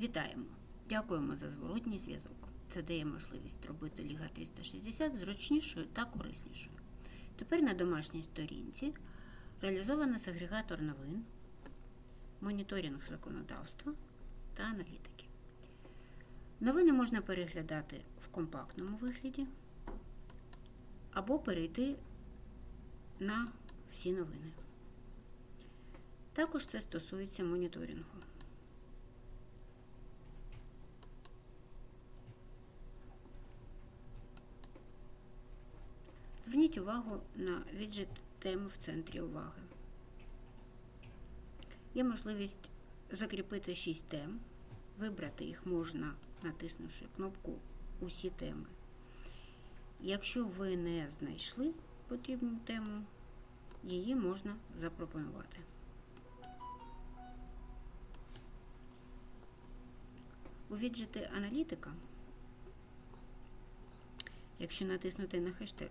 Вітаємо! Дякуємо за зворотній зв'язок. Це дає можливість робити Ліга 360 зручнішою та кориснішою. Тепер на домашній сторінці реалізовано сегрегатор новин, моніторинг законодавства та аналітики. Новини можна переглядати в компактному вигляді або перейти на всі новини. Також це стосується моніторингу. Зверніть увагу на віджит тем в центрі уваги. Є можливість закріпити 6 тем. Вибрати їх можна, натиснувши кнопку Усі теми. Якщо ви не знайшли потрібну тему, її можна запропонувати. У віджиті аналітика, якщо натиснути на хештег,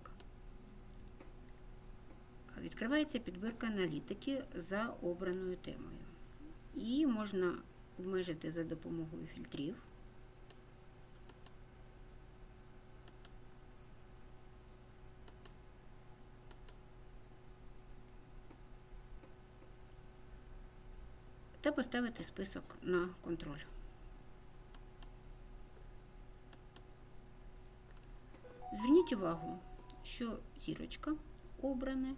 відкривається підбірка аналітики за обраною темою. Її можна обмежити за допомогою фільтрів. Та поставити список на контроль. Зверніть увагу, що зірочка обране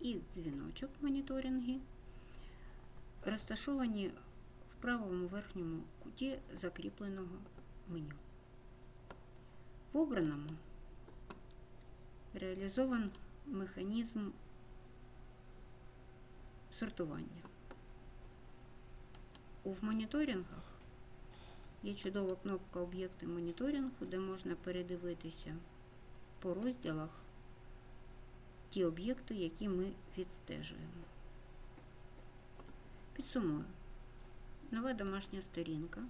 і дзвіночок моніторинги розташовані в правому верхньому куті закріпленого меню. В обраному реалізован механізм сортування. У моніторингах є чудова кнопка Об'єкти моніторингу, де можна передивитися по розділах ті об'єкти, які ми відстежуємо. Підсумую. Нова домашня сторінка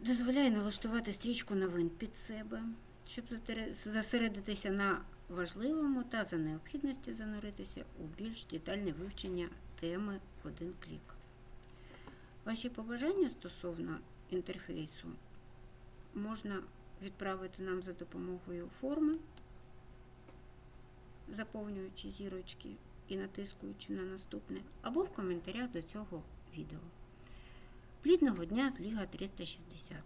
дозволяє налаштувати стрічку новин під себе, щоб зосередитися на важливому та за необхідності зануритися у більш детальне вивчення теми в один клік. Ваші побажання стосовно інтерфейсу можна відправити нам за допомогою форми, заповнюючи зірочки і натискуючи на наступне, або в коментарях до цього відео. Плідного дня з Ліга 360!